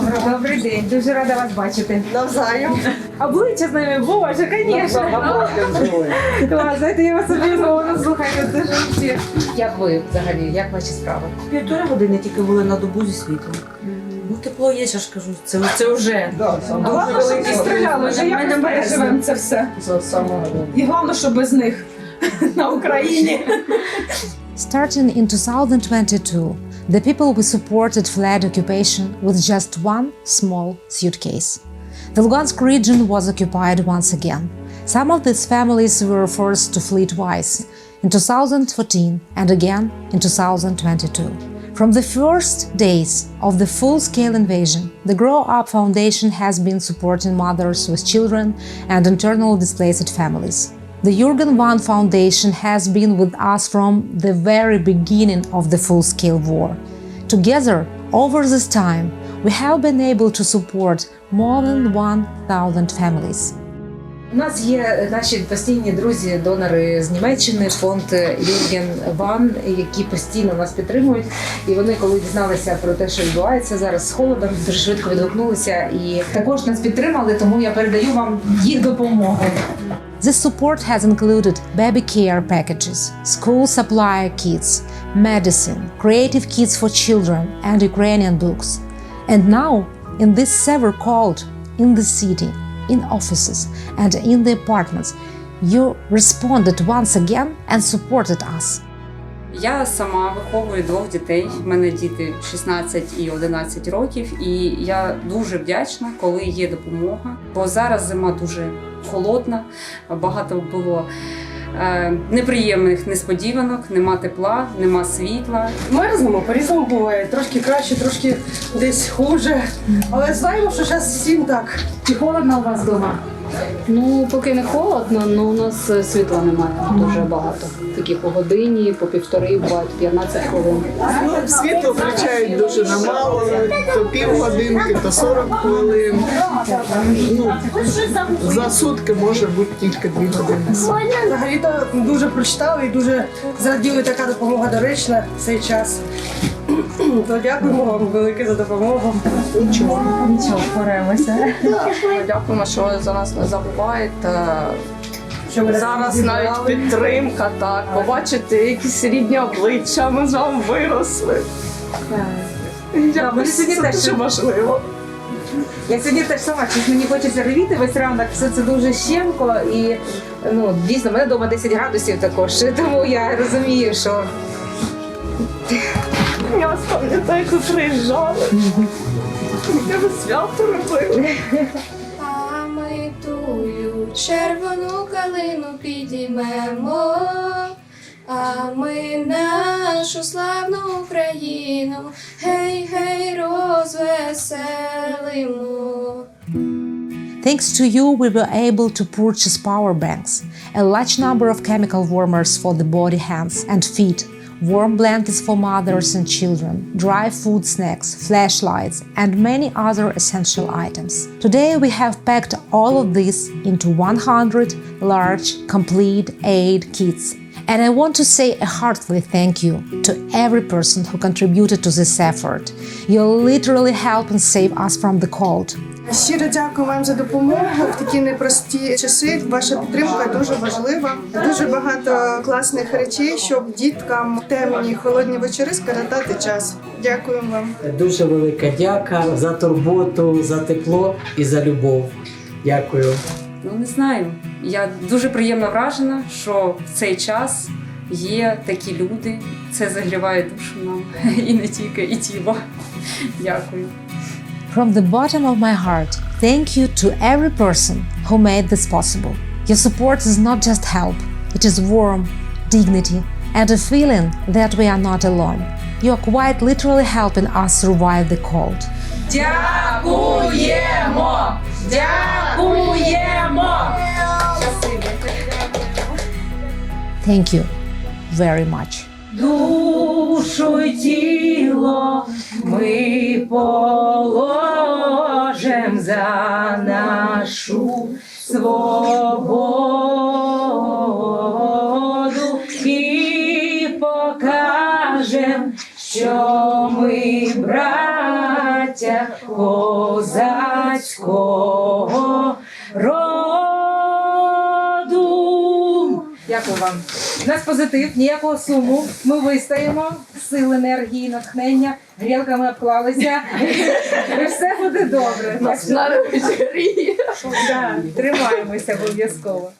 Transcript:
Добрий день. Доброго. Добрий день, дуже рада вас бачити. Навзаєм. Обличчя з ними, боже, звісно. Клас, знаєте, я вас обов'язково слухаю. Це ж всі. Як ви взагалі, як ваші справи? Півтори години тільки були на добу зі світлом. Ну, тепло є, я ж кажу, це, це вже. Головне, щоб не стріляли, вже якось переживемо це все. І головне, що без них на Україні. Starting in 2022, the people we supported fled occupation with just one small suitcase. The Lugansk region was occupied once again. Some of these families were forced to flee twice in 2014 and again in 2022. From the first days of the full scale invasion, the Grow Up Foundation has been supporting mothers with children and internally displaced families. The Jurgen One Foundation has been with us from the very beginning of the full scale war. Together, over this time, we have been able to support more than 1,000 families. У нас є наші постійні друзі, донори з Німеччини, фонд Юрген Ван, які постійно нас підтримують. І вони, коли дізналися про те, що відбувається зараз з холодом, дуже швидко відгукнулися і також нас підтримали. Тому я передаю вам їх допомогу. This support has included baby care packages, school supply kits, medicine, creative kits for children, and Ukrainian books. And now, in this severe cold, in the city, in offices, and in the apartments, you responded once again and supported us. Я сама виховую двох дітей. У мене діти 16 і 11 років, і я дуже вдячна, коли є допомога. Бо зараз зима дуже холодна, багато було е, неприємних несподіванок, нема тепла, нема світла. Мерзнемо, по-різному буває. Трошки краще, трошки десь хуже. Але знаємо, що зараз всім так. Чи холодно у вас вдома? Ну, поки не холодно, але у нас е, світла немає дуже багато. Такі по годині, по півтори, бувають 15 хвилин. Ну, світло включають дуже на то півгодинки, то 40 хвилин. Ну, за сутки може бути тільки 2 години. Взагалі-то дуже прочитали і дуже зраділи така допомога доречна в цей час. То дякуємо вам велике за допомогу. Нічого. Нічого, впораємося. Дякуємо, що ви за нас не забуваєте. Зараз навіть підтримка, так. Побачити якісь рідні обличчя, ми з вами виросли. Мені сьогодні це теж дуже важливо. Я сьогодні теж сама щось мені хочеться ревіти весь ранок, все це дуже щемко і ну дійсно в мене вдома 10 градусів також. Тому я розумію, що Я вас пам'ятаю, як ви приїжджали. Я ви свято робили. А ми тую червону калину підіймемо, а ми нашу славну Україну, гей, гей, розвеселимо. Thanks to you, we were able to purchase power banks, a large number of chemical warmers for the body, hands, and feet, warm blankets for mothers and children, dry food snacks, flashlights, and many other essential items. Today, we have packed all of this into 100 large, complete aid kits. And I want to say a heartily thank you to every person who contributed to this effort. You literally help and save us from the cold. Щиро дякую вам за допомогу в такі непрості часи. Ваша підтримка дуже важлива. Дуже багато класних речей, щоб діткам в темні холодні вечори скоротати час. Дякую вам. Дуже велика дяка за турботу, за тепло і за любов. Дякую. Ну не знаю. Я дуже приємно вражена, що в цей час є такі люди. Це загріває душу нам і не тільки, і тіло. Дякую. From the bottom of my heart, thank you to every person who made this possible. Your support is not just help, it is warmth, dignity, and a feeling that we are not alone. You are quite literally helping us survive the cold. дякуємо! Дякуємо! Thank you very much. Душу й тіло ми положим за нашу свободу і покажем, що ми браття. козацького Дякую вам. У нас позитив, ніякого суму. Ми вистаємо, сил енергії, натхнення, грілками обклалися. І все буде добре. Тримаємося обов'язково.